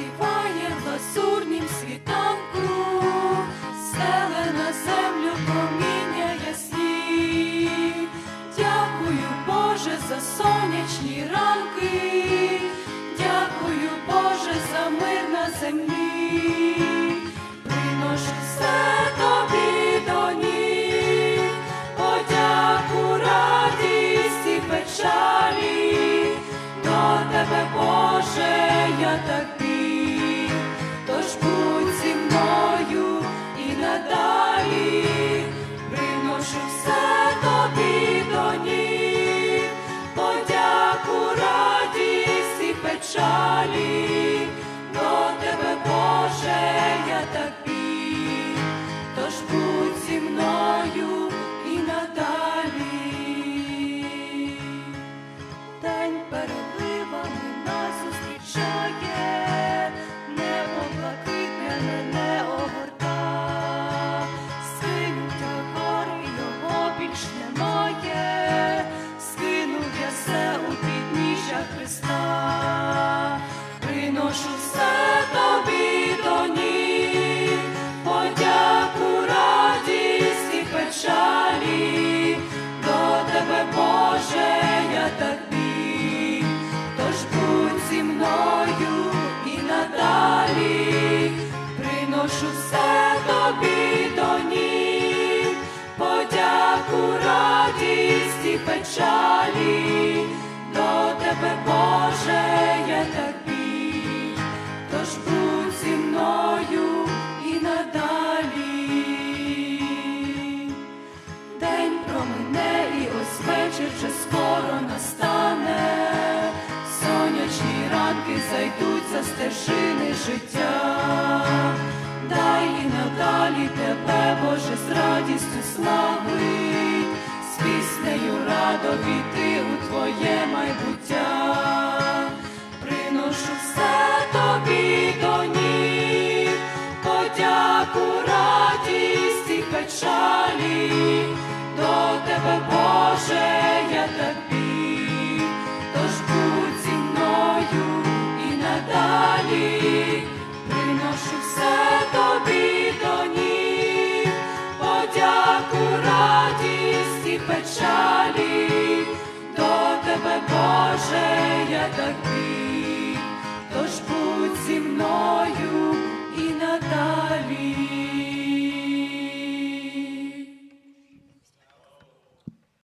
співає в ласурнім світанку, стеле на землю проміння ясні, дякую, Боже, за сонячні ранки, дякую, Боже, за мир на землі, приношу. Печалі, до тебе, Боже, я так біг, тож будь приношу все тобі до ніг, подяку, радість і печалі, вже скоро настане. Сонячні ранки зайдуть за стежини життя. Дай і надалі тебе, Боже, з радістю славить, з піснею радо війти у твоє майбуття. Приношу все тобі до ніг, подяку, радість і печалі, до тебе, Боже, приношу все тобі до ніг, подяку, радість печалі, до тебе, Боже, я так біг.